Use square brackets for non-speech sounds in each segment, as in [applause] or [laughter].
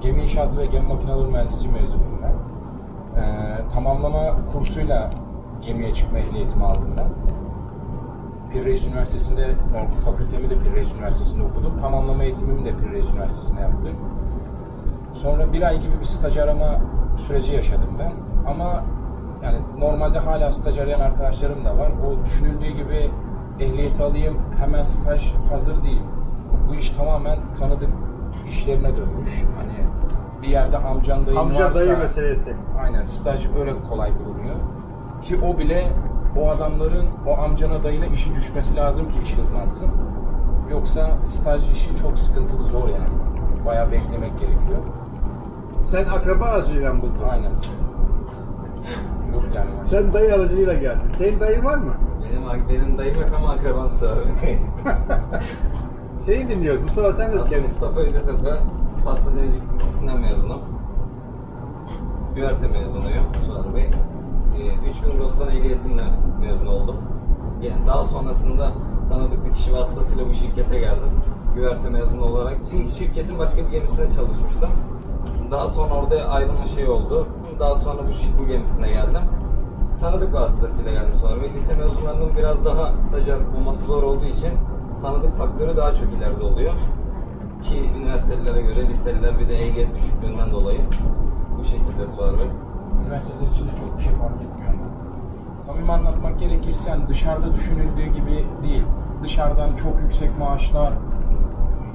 gemi inşaatı ve gemi makineleri mühendisliği mezunuyum ben. Ee, tamamlama kursuyla gemiye çıkma ehliyetimi aldım ben. Pir Reis Üniversitesi'nde, fakültemi de Pir Reis Üniversitesi'nde okudum. Tamamlama eğitimimi de Pir Reis Üniversitesi'nde yaptım. Sonra bir ay gibi bir staj arama süreci yaşadım ben. Ama yani normalde hala staj arayan arkadaşlarım da var. O düşünüldüğü gibi ehliyeti alayım, hemen staj hazır değil. Bu iş tamamen tanıdık işlerine dönmüş. Hani bir yerde amcan dayın Amca varsa... dayı meselesi. Aynen staj öyle kolay bulunuyor. Ki o bile o adamların o amcana dayına işi düşmesi lazım ki iş hızlansın. Yoksa staj işi çok sıkıntılı zor yani. Bayağı beklemek gerekiyor. Sen akraba aracılığıyla mı buldun? Aynen. Yok yani. Sen dayı aracılığıyla geldin. Senin dayın var mı? Benim benim dayım yok ama akrabam abi. [laughs] Seni dinliyoruz. Mustafa sen de Adım. Mustafa Öcetepe. Fatsa Denizcilik Lisesi'nden mezunum. Güverte mezunuyum Suat Bey. Ee, 3000 Bostan ehliyetimle mezun oldum. Yani daha sonrasında tanıdık bir kişi vasıtasıyla bu şirkete geldim. Güverte mezunu olarak. İlk şirketin başka bir gemisinde çalışmıştım. Daha sonra orada ayrılma şey oldu. Daha sonra bu, bu gemisine geldim. Tanıdık vasıtasıyla geldim sonra. Ve lise mezunlarının biraz daha stajyer bulması zor olduğu için tanıdık faktörü daha çok ileride oluyor. Ki üniversitelere göre liseliler bir de ehliyet düşüklüğünden dolayı bu şekilde Bey. Üniversiteler içinde çok bir şey fark etmiyor. Samimi anlatmak gerekirse hani dışarıda düşünüldüğü gibi değil. Dışarıdan çok yüksek maaşlar,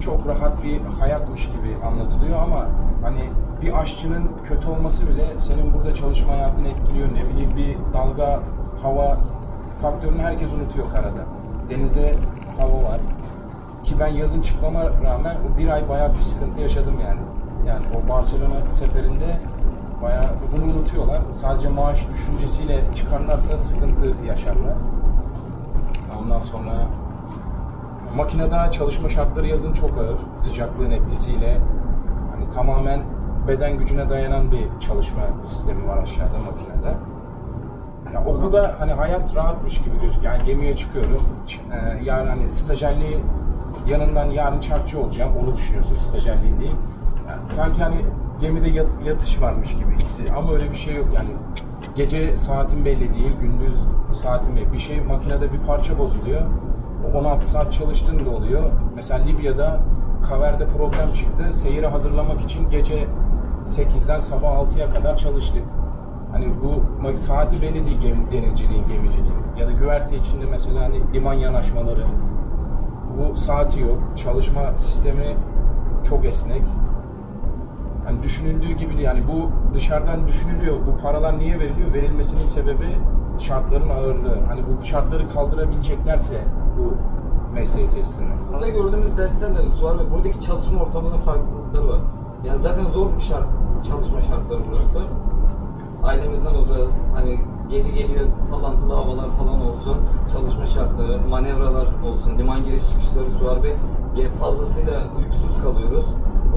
çok rahat bir hayatmış gibi anlatılıyor ama hani bir aşçının kötü olması bile senin burada çalışma hayatını etkiliyor. Ne bileyim bir dalga, hava faktörünü herkes unutuyor karada. Denizde hava var. Ki ben yazın çıkmama rağmen o bir ay bayağı bir sıkıntı yaşadım yani. Yani o Barcelona seferinde bayağı bunu unutuyorlar. Sadece maaş düşüncesiyle çıkarlarsa sıkıntı yaşarlar. Ondan sonra makinede çalışma şartları yazın çok ağır. Sıcaklığın etkisiyle hani tamamen beden gücüne dayanan bir çalışma sistemi var aşağıda makinede. Yani okulda hani hayat rahatmış gibi gözüküyor. Yani gemiye çıkıyorum. ç- e, yarın hani stajyerliği yanından yarın çarkçı olacağım. Onu düşünüyorsun stajyerliği değil. Yani sanki hani gemide yat- yatış varmış gibi hissi. Ama öyle bir şey yok yani. Gece saatin belli değil, gündüz saatin belli. Bir şey makinede bir parça bozuluyor. O 16 saat çalıştığın da oluyor. Mesela Libya'da kaverde problem çıktı. Seyire hazırlamak için gece 8'den sabah 6'ya kadar çalıştık. Hani bu ma- saati belli değil gem, denizciliğin, gemiciliğin. Ya da güverte içinde mesela hani liman yanaşmaları. Bu saati yok. Çalışma sistemi çok esnek. Hani düşünüldüğü gibi. Yani bu dışarıdan düşünülüyor. Bu paralar niye veriliyor? Verilmesinin sebebi şartların ağırlığı. Hani bu şartları kaldırabileceklerse bu mesleği seçsinler. Burada gördüğümüz derslerle Suar Bey buradaki çalışma ortamının farklılıkları var. Yani zaten zor bir şart, çalışma şartları burası. Ailemizden uzağız. Hani geri geliyor sallantılı havalar falan olsun. Çalışma şartları, manevralar olsun. Liman giriş çıkışları Suar Bey ge- fazlasıyla lüksüz kalıyoruz.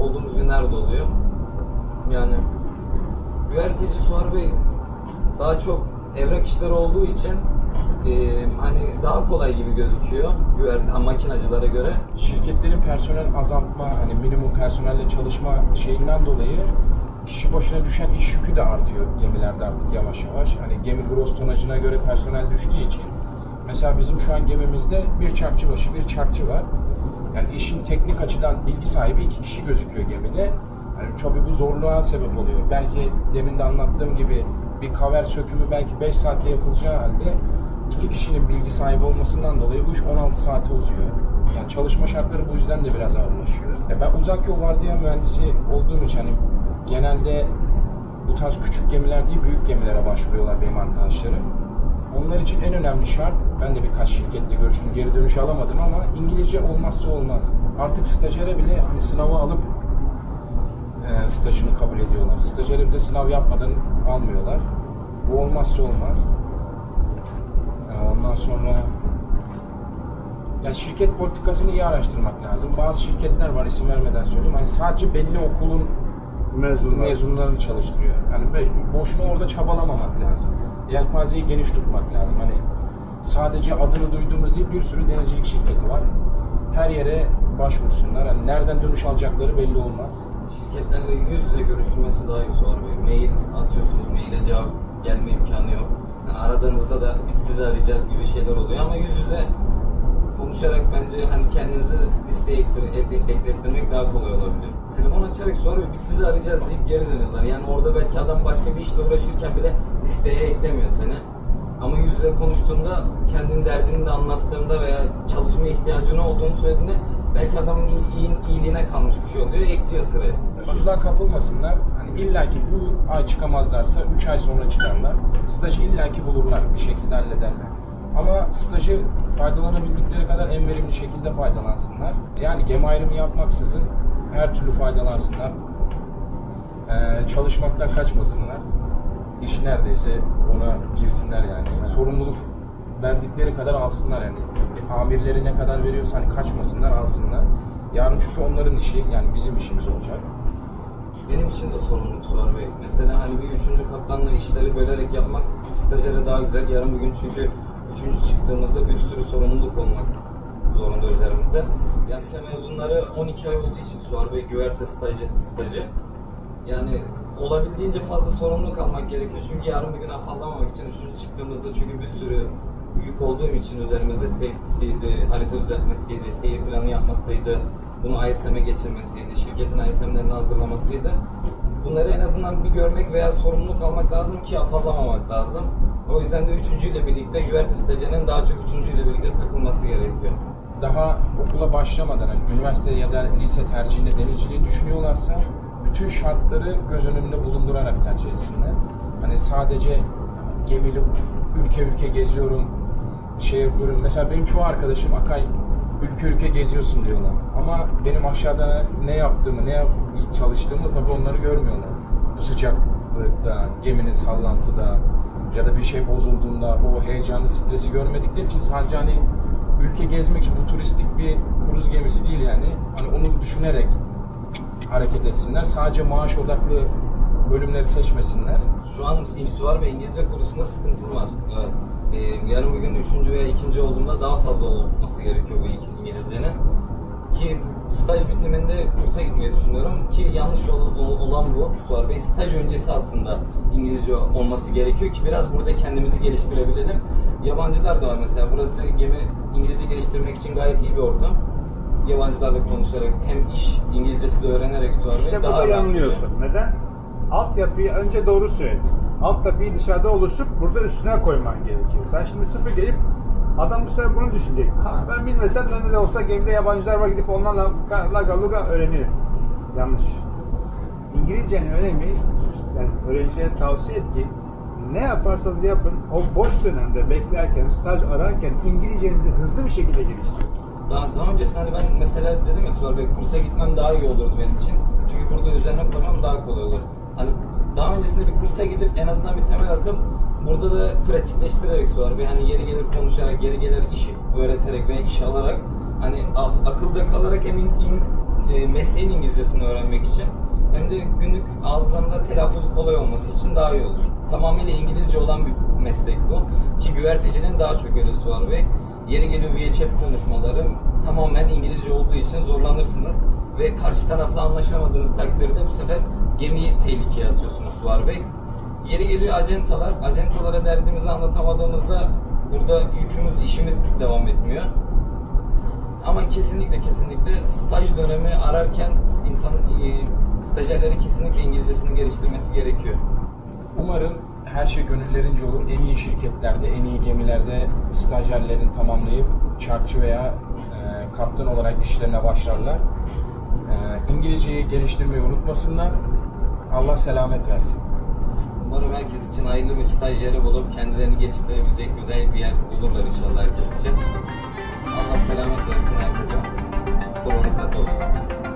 Olduğumuz günler de oluyor. Yani güverteci Suar Bey daha çok evrak işleri olduğu için e, hani daha kolay gibi gözüküyor güver makinacılara göre. Şirketlerin personel azaltma, hani minimum personelle çalışma şeyinden dolayı kişi başına düşen iş yükü de artıyor gemilerde artık yavaş yavaş. Hani gemi gross tonajına göre personel düştüğü için mesela bizim şu an gemimizde bir çarkçı başı bir çarkçı var. Yani işin teknik açıdan bilgi sahibi iki kişi gözüküyor gemide. Yani çok bu zorluğa sebep oluyor. Belki demin de anlattığım gibi bir kaver sökümü belki 5 saatte yapılacağı halde iki kişinin bilgi sahibi olmasından dolayı bu iş 16 saate uzuyor. Yani çalışma şartları bu yüzden de biraz ağırlaşıyor. Ya ben uzak yol vardiya mühendisi olduğum için hani genelde bu tarz küçük gemiler değil büyük gemilere başvuruyorlar benim arkadaşlarım. Onlar için en önemli şart, ben de birkaç şirketle görüştüm, geri dönüş alamadım ama İngilizce olmazsa olmaz. Artık stajyere bile hani sınavı alıp e, stajını kabul ediyorlar. Stajyere bile sınav yapmadan almıyorlar. Bu olmazsa olmaz. E, ondan sonra ya şirket politikasını iyi araştırmak lazım. Bazı şirketler var isim vermeden söyleyeyim. Hani sadece belli okulun Mezunlar. mezunlarını çalıştırıyor. Yani boşuna orada çabalamamak lazım. Yelpazeyi geniş tutmak lazım. Hani sadece adını duyduğumuz değil bir sürü denizcilik şirketi var. Her yere başvursunlar. Hani nereden dönüş alacakları belli olmaz. Şirketlerle yüz yüze görüşülmesi daha iyi Suvar Bey. Mail atıyorsunuz, maile cevap gelme imkanı yok. Yani aradığınızda da biz sizi arayacağız gibi şeyler oluyor ama yüz yüze konuşarak bence hani kendinizi listeye ekle- ekle- eklettirmek daha kolay olabilir. Telefon açarak Bey biz sizi arayacağız deyip geri dönüyorlar. Yani orada belki adam başka bir işle uğraşırken bile listeye eklemiyor seni. Ama yüz yüze konuştuğunda kendin derdini de anlattığında veya çalışma ihtiyacın olduğunu söylediğinde belki adamın iyi, iyi- iyiliğine kalmış bir şey oluyor, ekliyor sıraya. Huysuzluğa kapılmasınlar. Hani illaki bu ay çıkamazlarsa 3 ay sonra çıkarlar. Stajı illaki bulurlar. Bir şekilde hallederler. Ama stajı faydalanabildikleri kadar en verimli şekilde faydalansınlar. Yani gemi ayrımı yapmaksızın her türlü faydalansınlar. Ee, çalışmaktan kaçmasınlar. İş neredeyse ona girsinler yani. Sorumluluk verdikleri kadar alsınlar yani. Amirleri ne kadar veriyorsa hani kaçmasınlar alsınlar. Yarın çünkü onların işi yani bizim işimiz olacak. Benim için de sorumluluk var Bey. Mesela hani bir üçüncü kaptanla işleri bölerek yapmak stajyere daha güzel. Yarın bugün çünkü üçüncü çıktığımızda bir sürü sorumluluk olmak zorunda üzerimizde. Yani lise mezunları 12 ay olduğu için Suvar Bey güverte stajı, stajı. Yani olabildiğince fazla sorumluluk almak gerekiyor. Çünkü yarın bir gün afallamamak için üçüncü çıktığımızda çünkü bir sürü yük olduğum için üzerimizde safety'siydi, harita düzeltmesiydi, seyir planı yapmasıydı, bunu ISM'e geçirmesiydi, şirketin ISM'lerini hazırlamasıydı. Bunları en azından bir görmek veya sorumluluk almak lazım ki afallamamak lazım. O yüzden de üçüncüyle birlikte güverte stajının daha çok üçüncüyle birlikte takılması gerekiyor. daha okula başlamadan hani üniversite ya da lise tercihinde denizciliği düşünüyorlarsa bütün şartları göz önünde bulundurarak tercih etsinler. Hani sadece gemiyle ülke ülke geziyorum, şey yapıyorum. Mesela benim çoğu arkadaşım Akay ülke ülke geziyorsun diyorlar. Ama benim aşağıda ne yaptığımı, ne yap- çalıştığımı tabii onları görmüyorlar. Bu sıcaklıkta, geminin sallantıda ya da bir şey bozulduğunda o heyecanı, stresi görmedikleri için sadece hani ülke gezmek için bu turistik bir kruz gemisi değil yani. Hani onu düşünerek hareket etsinler. Sadece maaş odaklı bölümleri seçmesinler. Şu an İngilizce ve İngilizce kursunda sıkıntım var. Ee, yarın bir gün üçüncü veya ikinci olduğumda daha fazla olması gerekiyor bu İng- İngilizcenin. Ki staj bitiminde kursa gitmeyi düşünüyorum ki yanlış ol- ol- olan bu Suar Bey. Staj öncesi aslında İngilizce olması gerekiyor ki biraz burada kendimizi geliştirebilelim. Yabancılar da var mesela. Burası gemi İngilizce geliştirmek için gayet iyi bir ortam. Yabancılarla konuşarak hem iş İngilizcesi de öğrenerek Suar Bey İşte daha burada rahat yanılıyorsun. Neden? Altyapıyı önce doğru söyle. Altyapıyı dışarıda oluşturup burada üstüne koyman gerekiyor. Sen şimdi sıfır gelip adam bu sefer bunu düşünecek. Ha ben bilmesem ne de olsa gemide yabancılar var gidip onlarla laga luga öğrenirim. Yanlış. İngilizcenin önemi yani öğrencilere tavsiye et ki ne yaparsanız yapın o boş dönemde beklerken, staj ararken İngilizcenizi hızlı bir şekilde geliştirin. Daha, daha öncesinde hani ben mesela dedim ya Suvar Bey kursa gitmem daha iyi olurdu benim için. Çünkü burada üzerine koymam daha kolay olur. Hani daha öncesinde bir kursa gidip en azından bir temel atıp burada da pratikleştirerek Suvar Bey hani yeri gelir konuşarak, yeri gelir iş öğreterek veya iş alarak hani akılda kalarak hem in- e, mesleğin İngilizcesini öğrenmek için hem de günlük ağızlarında telaffuzu kolay olması için daha iyi olur. Tamamıyla İngilizce olan bir meslek bu. Ki güvertecinin daha çok öyle Suvar Bey. Yeri geliyor VHF konuşmaları tamamen İngilizce olduğu için zorlanırsınız. Ve karşı tarafla anlaşamadığınız takdirde bu sefer gemiyi tehlikeye atıyorsunuz Suvar Bey. Yeri geliyor acentalar. Acentalara derdimizi anlatamadığımızda burada yükümüz, işimiz devam etmiyor. Ama kesinlikle kesinlikle staj dönemi ararken insan e, stajyerleri kesinlikle İngilizcesini geliştirmesi gerekiyor. Umarım her şey gönüllerince olur. En iyi şirketlerde, en iyi gemilerde stajyerlerini tamamlayıp çarkçı veya e, kaptan olarak işlerine başlarlar. E, İngilizceyi geliştirmeyi unutmasınlar. Allah selamet versin. Umarım herkes için hayırlı bir stajyeri bulup kendilerini geliştirebilecek güzel bir yer bulurlar inşallah herkes için. Allah selamet versin herkese. Koronası olsun.